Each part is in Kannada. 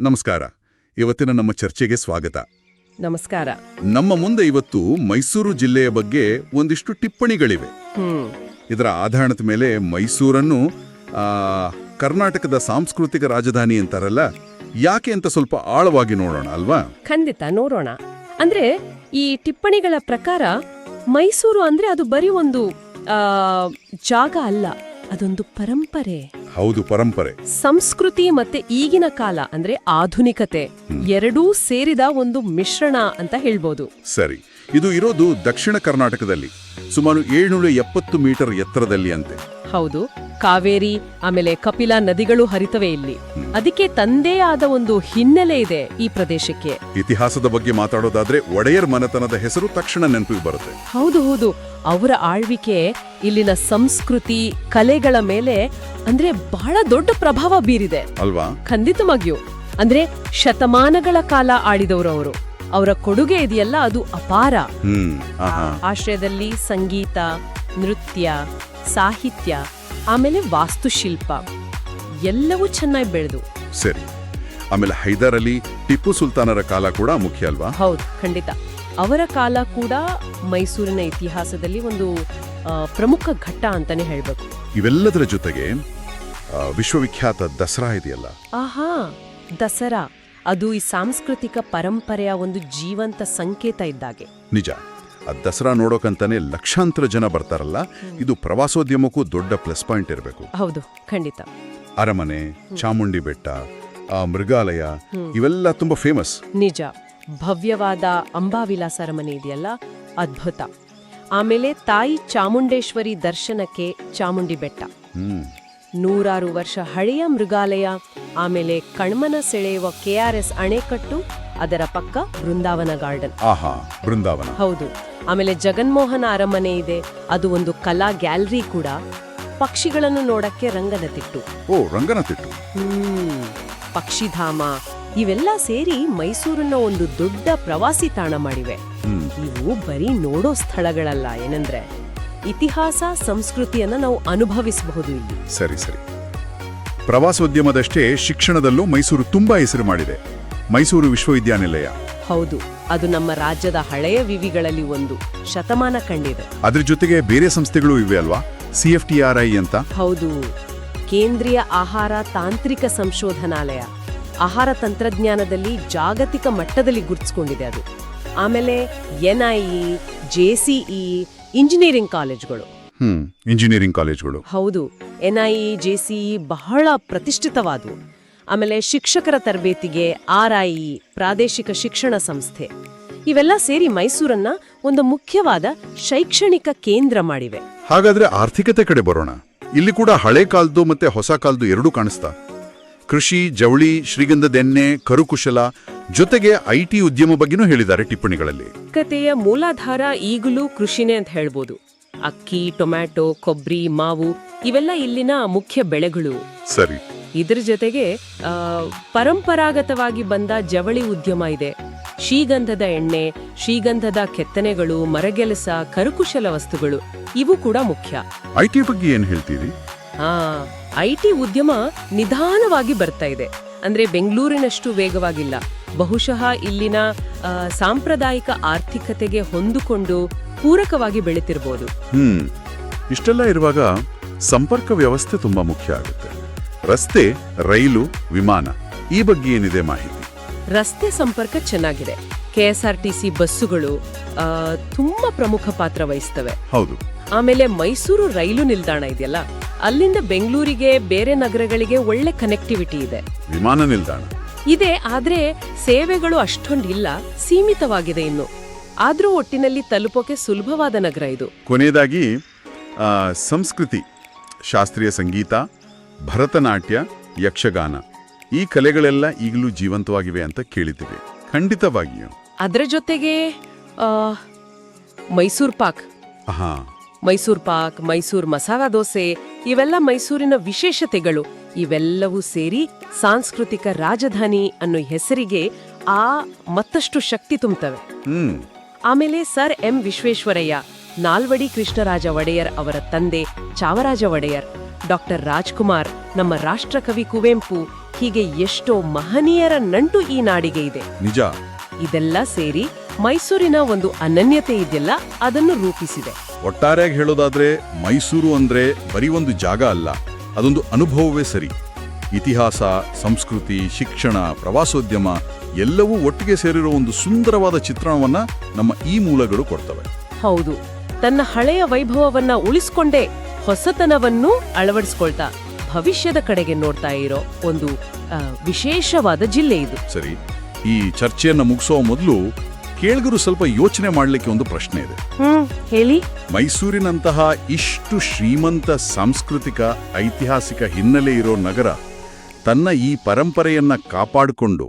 ನಮಸ್ಕಾರ. ಇವತ್ತಿನ ನಮ್ಮ ಚರ್ಚೆಗೆ ಸ್ವಾಗತ. ನಮಸ್ಕಾರ. ನಮ್ಮ ಮುಂದೆ ಇವತ್ತು ಮೈಸೂರು ಜಿಲ್ಲೆಯ ಬಗ್ಗೆ ಒಂದಿಷ್ಟು ಟಿಪ್ಪಣಿಗಳಿವೆ. ಇದರ ಆಧಾರದ ಮೇಲೆ ಮೈಸೂರನ್ನು ಕರ್ನಾಟಕದ ಸಾಂಸ್ಕೃತಿಕ ರಾಜಧಾನಿ ಅಂತಾರಲ್ಲ ಯಾಕೆ ಅಂತ ಸ್ವಲ್ಪ ಆಳವಾಗಿ ನೋಡೋಣ ಅಲ್ವಾ? ಖಂಡಿತ ನೋಡೋಣ. ಅಂದ್ರೆ ಈ ಟಿಪ್ಪಣಿಗಳ ಪ್ರಕಾರ ಮೈಸೂರು ಅಂದ್ರೆ ಅದು ಬರೀ ಒಂದು ಜಾಗ ಅಲ್ಲ ಅದೊಂದು ಪರಂಪರೆ. ಹೌದು ಪರಂಪರೆ. ಸಂಸ್ಕೃತಿ ಮತ್ತೆ ಈಗಿನ ಕಾಲ ಅಂದ್ರೆ ಆಧುನಿಕತೆ ಎರಡೂ ಸೇರಿದ ಒಂದು ಮಿಶ್ರಣ ಅಂತ ಹೇಳ್ಬೋದು. ಸರಿ ಇದು ಇರೋದು ದಕ್ಷಿಣ ಕರ್ನಾಟಕದಲ್ಲಿ ಸುಮಾರು ಏಳ್ನೂರ ಎಪ್ಪತ್ತು ಮೀಟರ್ ಎತ್ತರದಲ್ಲಿ ಅಂತೆ ಹೌದು. ಕಾವೇರಿ ಆಮೇಲೆ ಕಪಿಲಾ ನದಿಗಳು ಹರಿತವೆ ಇಲ್ಲಿ. ಅದಕ್ಕೆ ತಂದೇ ಆದ ಒಂದು ಹಿನ್ನೆಲೆ ಇದೆ ಈ ಪ್ರದೇಶಕ್ಕೆ. ಇತಿಹಾಸದ ಬಗ್ಗೆ ಮಾತಾಡೋದಾದ್ರೆ ಒಡೆಯರ್ ಮನೆತನದ ಹೆಸರು ತಕ್ಷಣ ನೆನಪಿಗೆ ಬರುತ್ತೆ. ಹೌದು ಹೌದು. ಅವರ ಆಳ್ವಿಕೆ ಇಲ್ಲಿನ ಸಂಸ್ಕೃತಿ ಕಲೆಗಳ ಮೇಲೆ ಅಂದ್ರೆ ಬಹಳ ದೊಡ್ಡ ಪ್ರಭಾವ ಬೀರಿದೆ. ಅಲ್ವಾ? ಖಂಡಿತವಾಗಿಯೂ ಅಂದ್ರೆ ಶತಮಾನಗಳ ಕಾಲ ಆಳಿದವರು ಅವರು. ಅವರ ಕೊಡುಗೆ ಇದೆಯಲ್ಲ ಅದು ಅಪಾರ. ಆಶ್ರಯದಲ್ಲಿ ಸಂಗೀತ ನೃತ್ಯ ಸಾಹಿತ್ಯ ಆಮೇಲೆ ವಾಸ್ತುಶಿಲ್ಪ. ಎಲ್ಲವೂ ಚೆನ್ನಾಗಿ ಬೆಳೆದು. ಸರಿ. ಆಮೇಲೆ ಹೈದರ್ ಅಲಿ ಟಿಪ್ಪು ಸುಲ್ತಾನರ ಕಾಲ ಕೂಡ ಮುಖ್ಯ ಅಲ್ವಾ? ಹೌದು ಖಂಡಿತ. ಅವರ ಕಾಲ ಕೂಡ ಮೈಸೂರಿನ ಇತಿಹಾಸದಲ್ಲಿ ಒಂದು ಪ್ರಮುಖ ಘಟ್ಟ ಅಂತಾನೆ ಹೇಳ್ಬೇಕು. ಇವೆಲ್ಲದರ ಜೊತೆಗೆ ವಿಶ್ವವಿಖ್ಯಾತ ದಸರಾ ಇದೆಯಲ್ಲ? ಆಹಾ ದಸರಾ. ಅದು ಈ ಸಾಂಸ್ಕೃತಿಕ ಪರಂಪರೆಯ ಒಂದು ಜೀವಂತ ಸಂಕೇತ ಇದ್ದಾಗೆ. ನಿಜ. ಆ ದಸರಾ ನೋಡೋಕಂತಾನೆ ಲಕ್ಷಾಂತರ ಜನ ಬರ್ತಾರಲ್ಲ ಇದು ಪ್ರವಾಸೋದ್ಯಮಕ್ಕೂ ದೊಡ್ಡ ಪ್ಲಸ್ ಪಾಯಿಂಟ್ ಇರಬೇಕು. ಹೌದು ಖಂಡಿತ. ಅರಮನೆ ಚಾಮುಂಡಿ ಬೆಟ್ಟ ಆ ಮೃಗಾಲಯ ಇವೆಲ್ಲ ತುಂಬಾ ಫೇಮಸ್ ನಿಜ ಭವ್ಯವಾದ ಅಂಬಾವಿಲಾಸ ಅರಮನೆ ಇದೆಯಲ್ಲ ಅದ್ಭುತ. ಆಮೇಲೆ ತಾಯಿ ಚಾಮುಂಡೇಶ್ವರಿ ದರ್ಶನಕ್ಕೆ ಚಾಮುಂಡಿ ಬೆಟ್ಟ. ಹ್ಮ್. ನೂರಾರು ವರ್ಷ ಹಳೆಯ ಮೃಗಾಲಯ ಆಮೇಲೆ ಕಣ್ಮನ ಸೆಳೆಯುವ ಕೆಆರ್ಎಸ್ ಅಣೆಕಟ್ಟು ಅದರ ಪಕ್ಕ ಬೃಂದಾವನ ಗಾರ್ಡನ್. ಆಹಾ ಬೃಂದಾವನ. ಹೌದು. ಆಮೇಲೆ ಜಗನ್ಮೋಹನ ಅರಮನೆ ಇದೆ. ಅದು ಒಂದು ಕಲಾ ಗ್ಯಾಲರಿ ಕೂಡ. ಪಕ್ಷಿಗಳನ್ನು ನೋಡಕ್ಕೆ ರಂಗನತಿಟ್ಟು ಓ ರಂಗನತಿಟ್ಟು ಹ್ಮ್ ಪಕ್ಷಿಧಾಮ. ಇವೆಲ್ಲ ಸೇರಿ ಮೈಸೂರನ್ನ ಒಂದು ದೊಡ್ಡ ಪ್ರವಾಸಿ ತಾಣ ಮಾಡಿವೆ. ಇವು ಬರೀ ನೋಡೋ ಸ್ಥಳಗಳಲ್ಲ ಏನಂದ್ರೆ. ಇತಿಹಾಸ ಸಂಸ್ಕೃತಿಯನ್ನ ನಾವು ಅನುಭವಿಸಬಹುದು ಇಲ್ಲಿ. ಸರಿ ಸರಿ. ಪ್ರವಾಸೋದ್ಯಮದಷ್ಟೇ ಶಿಕ್ಷಣದಲ್ಲೂ ಮೈಸೂರು ತುಂಬಾ ಹೆಸರು ಮಾಡಿದೆ. ಮೈಸೂರು ವಿಶ್ವವಿದ್ಯಾನಿಲಯ. ಹೌದು ಅದು ನಮ್ಮ ರಾಜ್ಯದ ಹಳೆಯ ವಿವಿಗಳಲ್ಲಿ ಒಂದು ಶತಮಾನ ಕಂಡಿದೆ. ಅದ್ರ ಜೊತೆಗೆ ಬೇರೆ ಸಂಸ್ಥೆಗಳು ಇವೆ ಅಲ್ವಾ? C F T R I ಅಂತ? ಹೌದು ಕೇಂದ್ರೀಯ ಆಹಾರ ತಾಂತ್ರಿಕ ಸಂಶೋಧನಾಲಯ. ಆಹಾರ ತಂತ್ರಜ್ಞಾನದಲ್ಲಿ ಜಾಗತಿಕ ಮಟ್ಟದಲ್ಲಿ ಗುರುತಿಸಿಕೊಂಡಿದೆ ಅದು. ಆಮೇಲೆ ಎನ್ಐಇ ಜೆಸಿಇ ಇಂಜಿನಿಯರಿಂಗ್ ಕಾಲೇಜ್ಗಳು. ಹ್ಮ್ ಇಂಜಿನಿಯರಿಂಗ್ ಕಾಲೇಜ್ಗಳು. ಹೌದು ಎನ್ಐಇ ಜೆಸಿಇ ಬಹಳ ಪ್ರತಿಷ್ಠಿತವಾದವು. ಆಮೇಲೆ ಶಿಕ್ಷಕರ ತರಬೇತಿಗೆ ಆರ್ಐಇ ಪ್ರಾದೇಶಿಕ ಶಿಕ್ಷಣ ಸಂಸ್ಥೆ. ಇವೆಲ್ಲ ಸೇರಿ ಮೈಸೂರನ್ನ ಒಂದು ಮುಖ್ಯವಾದ ಶೈಕ್ಷಣಿಕ ಕೇಂದ್ರ ಮಾಡಿವೆ. ಹಾಗಾದ್ರೆ ಆರ್ಥಿಕತೆ ಕಡೆ ಬರೋಣ. ಇಲ್ಲಿ ಕೂಡ ಹಳೆ ಕಾಲದ್ದು ಮತ್ತೆ ಹೊಸ ಕಾಲದ್ದು ಎರಡೂ ಕಾಣಿಸ್ತಾ. ಕೃಷಿ ಜವಳಿ ಶ್ರೀಗಂಧದೆಣ್ಣೆ ಕರುಕುಶಲ ಜೊತೆಗೆ ಐಟಿ ಉದ್ಯಮ ಬಗ್ಗೆನೂ ಹೇಳಿದ್ದಾರೆ ಟಿಪ್ಪಣಿಗಳಲ್ಲಿ. ಕತೆಯ ಮೂಲಾಧಾರ ಈಗಲೂ ಕೃಷಿನೇ ಅಂತ ಹೇಳ್ಬೋದು. ಅಕ್ಕಿ ಟೊಮ್ಯಾಟೊ ಕೊಬ್ಬರಿ ಮಾವು ಇವೆಲ್ಲ ಇಲ್ಲಿನ ಮುಖ್ಯ ಬೆಳೆಗಳು. ಸರಿ. ಇದ್ರ ಜೊತೆಗೆ ಆ, ಪರಂಪರಾಗತವಾಗಿ ಬಂದ ಜವಳಿ ಉದ್ಯಮ ಇದೆ. ಶ್ರೀಗಂಧದ ಎಣ್ಣೆ ಶ್ರೀಗಂಧದ ಕೆತ್ತನೆಗಳು ಮರಗೆಲಸ ಕರಕುಶಲ ವಸ್ತುಗಳು ಇವು ಕೂಡ ಮುಖ್ಯ. ಐಟಿ ಬಗ್ಗೆ ಏನ್ ಹೇಳ್ತೀರಿ? ಹಾ ಐಟಿ ಉದ್ಯಮ ನಿಧಾನವಾಗಿ ಬರ್ತಾ ಇದೆ. ಅಂದ್ರೆ ಬೆಂಗಳೂರಿನಷ್ಟು ವೇಗವಾಗಿಲ್ಲ. ಬಹುಶಃ ಇಲ್ಲಿನ ಸಾಂಪ್ರದಾಯಿಕ ಆರ್ಥಿಕತೆಗೆ ಹೊಂದಿಕೊಂಡು ಪೂರಕವಾಗಿ ಬೆಳೆತಿರಬಹುದು ಹ್ಮ್. ಇಷ್ಟೆಲ್ಲ ಇರುವಾಗ ಸಂಪರ್ಕ ವ್ಯವಸ್ಥೆ ತುಂಬಾ ಮುಖ್ಯ ಆಗುತ್ತೆ. ರಸ್ತೆ ರೈಲು ವಿಮಾನ ಈ ಬಗ್ಗೆ ಏನಿದೆ ಮಾಹಿತಿ? ರಸ್ತೆ ಸಂಪರ್ಕ ಚೆನ್ನಾಗಿದೆ. ಕೆಎಸ್ಆರ್ಟಿಸಿ ಬಸ್ಸುಗಳು ಆ, ತುಂಬಾ ಪ್ರಮುಖ ಪಾತ್ರ ವಹಿಸ್ತವೆ. ಹೌದು. ಆಮೇಲೆ ಮೈಸೂರು ರೈಲು ನಿಲ್ದಾಣ ಇದೆಯಲ್ಲ ಅಲ್ಲಿಂದ ಬೆಂಗಳೂರಿಗೆ ಬೇರೆ ನಗರಗಳಿಗೆ ಒಳ್ಳೆ ಕನೆಕ್ಟಿವಿಟಿ ಇದೆ. ವಿಮಾನ ನಿಲ್ದಾಣ. ಇದೆ ಆದ್ರೆ ಸೇವೆಗಳು ಅಷ್ಟೊಂದಿಲ್ಲ ಸೀಮಿತವಾಗಿದೆ ಇನ್ನು. ಆದ್ರೂ ಒಟ್ಟಿನಲ್ಲಿ ತಲುಪೋಕೆ ಸುಲಭವಾದ ನಗರ ಇದು. ಕೊನೆಯದಾಗಿ ಸಂಸ್ಕೃತಿ ಶಾಸ್ತ್ರೀಯ ಸಂಗೀತ ಭರತನಾಟ್ಯ ಯಕ್ಷಗಾನ. ಈ ಕಲೆಗಳೆಲ್ಲ ಈಗಲೂ ಜೀವಂತವಾಗಿವೆ ಅಂತ ಕೇಳಿದ್ದೇವೆ. ಖಂಡಿತವಾಗಿಯೂ. ಅದರ ಜೊತೆಗೆ ಮೈಸೂರ್ ಪಾಕ್. ಹಾ ಮೈಸೂರ್ ಪಾಕ್ ಮೈಸೂರ್ ಮಸಾಲಾ ದೋಸೆ ಇವೆಲ್ಲ ಮೈಸೂರಿನ ವಿಶೇಷತೆಗಳು. ಇವೆಲ್ಲವೂ ಸೇರಿ ಸಾಂಸ್ಕೃತಿಕ ರಾಜಧಾನಿ ಅನ್ನೋ ಹೆಸರಿಗೆ ಆ ಮತ್ತಷ್ಟು ಶಕ್ತಿ ತುಂಬುತ್ತವೆ. ಆಮೇಲೆ ಸರ್ ಎಂ ವಿಶ್ವೇಶ್ವರಯ್ಯ ನಾಲ್ವಡಿ ಕೃಷ್ಣರಾಜ ಒಡೆಯರ್ ಅವರ ತಂದೆ ಚಾವರಾಜ ಒಡೆಯರ್ ಡಾಕ್ಟರ್ ರಾಜ್ಕುಮಾರ್ ನಮ್ಮ ರಾಷ್ಟ್ರಕವಿ ಕುವೆಂಪು ಹೀಗೆ ಎಷ್ಟೋ ಮಹನೀಯರ ನಂಟು ಈ ನಾಡಿಗೆ ಇದೆ. ನಿಜ. ಇದೆಲ್ಲ ಸೇರಿ ಮೈಸೂರಿನ ಒಂದು ಅನನ್ಯತೆ ಇದೆಯಲ್ಲ ಅದನ್ನು ರೂಪಿಸಿದೆ. ಒಟ್ಟಾರೆಯಾಗಿ ಹೇಳೋದಾದ್ರೆ ಮೈಸೂರು ಅಂದ್ರೆ ಬರೀ ಒಂದು ಜಾಗ ಅಲ್ಲ ಅದೊಂದು ಅನುಭವವೇ ಸರಿ. ಇತಿಹಾಸ ಸಂಸ್ಕೃತಿ ಶಿಕ್ಷಣ ಪ್ರವಾಸೋದ್ಯಮ ಎಲ್ಲವೂ ಒಟ್ಟಿಗೆ ಸೇರಿರೋ ಒಂದು ಸುಂದರವಾದ ಚಿತ್ರಣವನ್ನ ನಮ್ಮ ಈ ಮೂಲಗಳು ಕೊಡ್ತವೆ. ಹೌದು ತನ್ನ ಹಳೆಯ ವೈಭವವನ್ನ ಉಳಿಸ್ಕೊಂಡೇ ಹೊಸತನವನ್ನು ಅಳವಡಿಸ್ಕೊಳ್ತಾ ಭವಿಷ್ಯದ ಕಡೆಗೆ ನೋಡ್ತಾ ಇರೋ ಒಂದು ವಿಶೇಷವಾದ ಜಿಲ್ಲೆ ಇದು. ಸರಿ ಈ ಚರ್ಚೆಯನ್ನ ಮುಗಿಸೋ ಮೊದಲು ಕೇಳಿಗರು ಸ್ವಲ್ಪ ಯೋಚನೆ ಮಾಡಲಿಕ್ಕೆ ಒಂದು ಪ್ರಶ್ನೆ ಇದೆ. ಹೇಳಿ. ಮೈಸೂರಿನಂತಹ ಇಷ್ಟು ಶ್ರೀಮಂತ ಸಾಂಸ್ಕೃತಿಕ ಐತಿಹಾಸಿಕ ಹಿನ್ನೆಲೆ ಇರೋ ನಗರ ತನ್ನ ಈ ಪರಂಪರೆಯನ್ನ ಕಾಪಾಡಿಕೊಂಡು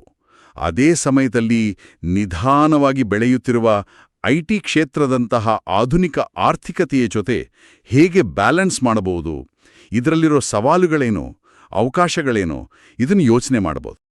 ಅದೇ ಸಮಯದಲ್ಲಿ ನಿಧಾನವಾಗಿ ಬೆಳೆಯುತ್ತಿರುವ ಐಟಿ ಕ್ಷೇತ್ರದಂತಹ ಆಧುನಿಕ ಆರ್ಥಿಕತೆಯ ಜೊತೆ ಹೇಗೆ ಬ್ಯಾಲೆನ್ಸ್ ಮಾಡಬಹುದು ಇದರಲ್ಲಿರೋ ಸವಾಲುಗಳೇನು ಅವಕಾಶಗಳೇನು ಇದನ್ನು ಯೋಚನೆ ಮಾಡಬಹುದು.